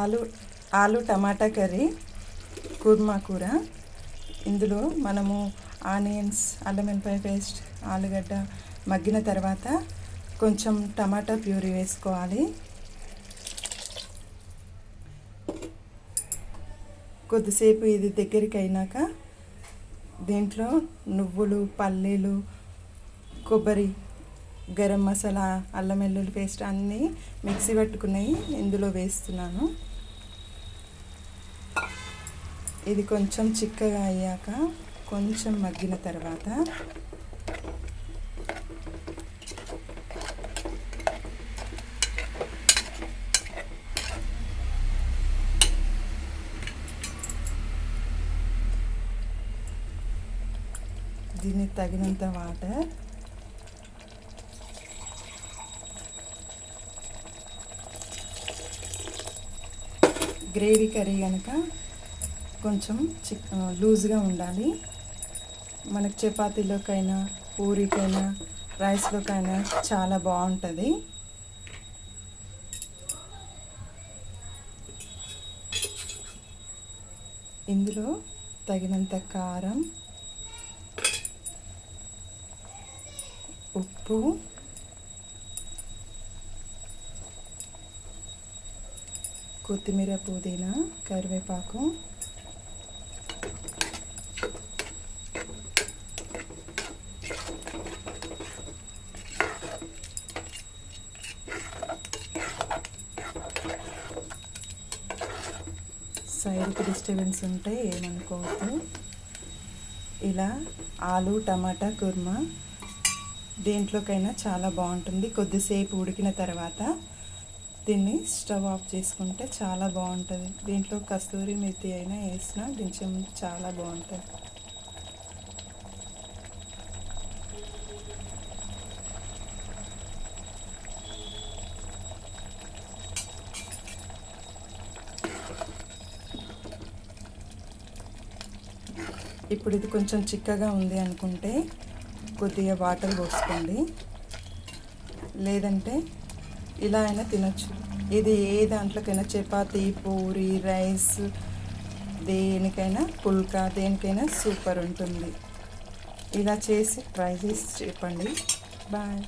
ఆలు ఆలు టమాటా కర్రీ కుర్మా కూర. ఇందులో మనము ఆనియన్స్ అల్లం వెల్లిపాయ పేస్ట్ ఆలుగడ్డ మగ్గిన తర్వాత కొంచెం టమాటా ప్యూరీ వేసుకోవాలి. కొద్దిసేపు ఇది దగ్గరికి అయినాక దీంట్లో నువ్వులు పల్లీలు కొబ్బరి గరం మసాలా అల్లం వెల్లుల్లి పేస్ట్ అన్నీ మిక్సీ పట్టుకున్నాయి ఇందులో వేస్తున్నాను. ఇది కొంచెం చిక్కగా అయ్యాక కొంచెం మగ్గిన తర్వాత దీనికి తగినంత వాటర్ గ్రేవీ కర్రీ కనుక కొంచెం చిక్ లూజ్గా ఉండాలి. మనకు చపాతీలోకైనా పూరికైనా రైస్లోకైనా చాలా బాగుంటుంది. ఇందులో తగినంత కారం ఉప్పు కొత్తిమీర పుదీనా కరివేపాకు సైడ్కి డిస్టర్బెన్స్ ఉంటే ఏమనుకోవద్దు. ఇలా ఆలు టమాటా కుర్మా దేంట్లోకైనా చాలా బాగుంటుంది. కొద్దిసేపు ఉడికిన తర్వాత దీన్ని స్టవ్ ఆఫ్ చేసుకుంటే చాలా బాగుంటుంది. దీంట్లో కస్తూరి మెత్తి అయినా వేసినా కొంచెం చాలా బాగుంటుంది. ఇప్పుడు ఇది కొంచెం చిక్కగా ఉంది అనుకుంటే కొద్దిగా వాటర్ పోసుకోండి. లేదంటే ఇలా అయినా తినొచ్చు. ఇది ఏ దాంట్లోకైనా చపాతి పూరి రైస్ దేనికైనా పుల్కా దేనికైనా సూపర్ ఉంటుంది. ఇలా చేసి ట్రై చేసి చెప్పండి. బాయ్.